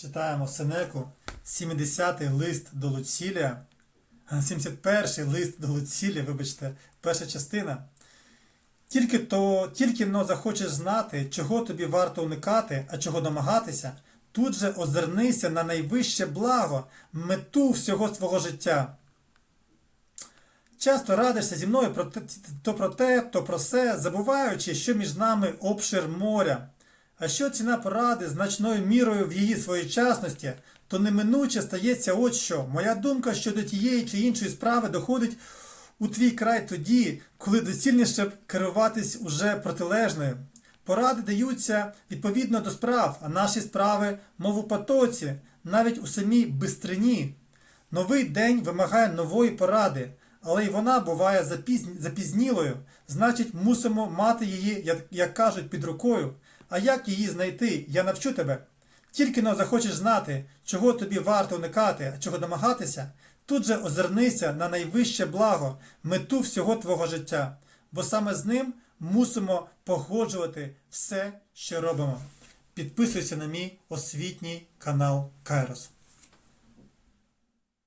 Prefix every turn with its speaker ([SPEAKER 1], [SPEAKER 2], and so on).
[SPEAKER 1] Читаємо Сенеку, 70-й лист до Луцілія, 71-й лист до Луцілія, вибачте, перша частина. Тільки то, тільки но захочеш знати, чого тобі варто уникати, а чого домагатися, тут же озирнися на найвище благо, мету всього свого життя. Часто радишся зі мною про те, то про те, то про се, забуваючи, що між нами обшир моря. А що ціна поради значною мірою в її своєчасності, то неминуче стається от що. Моя думка щодо тієї чи іншої справи доходить у твій край тоді, коли доцільніше б керуватись уже протилежною. Поради даються відповідно до справ, а наші справи, мов у потоці, навіть у самій бистрині. Новий день вимагає нової поради, але й вона буває запізн- запізнілою, значить, мусимо мати її, як кажуть, під рукою. А як її знайти, я навчу тебе. Тільки но захочеш знати, чого тобі варто уникати, а чого домагатися, тут же озирнися на найвище благо, мету всього твого життя, бо саме з ним мусимо погоджувати все, що робимо. Підписуйся на мій освітній канал Кайрос.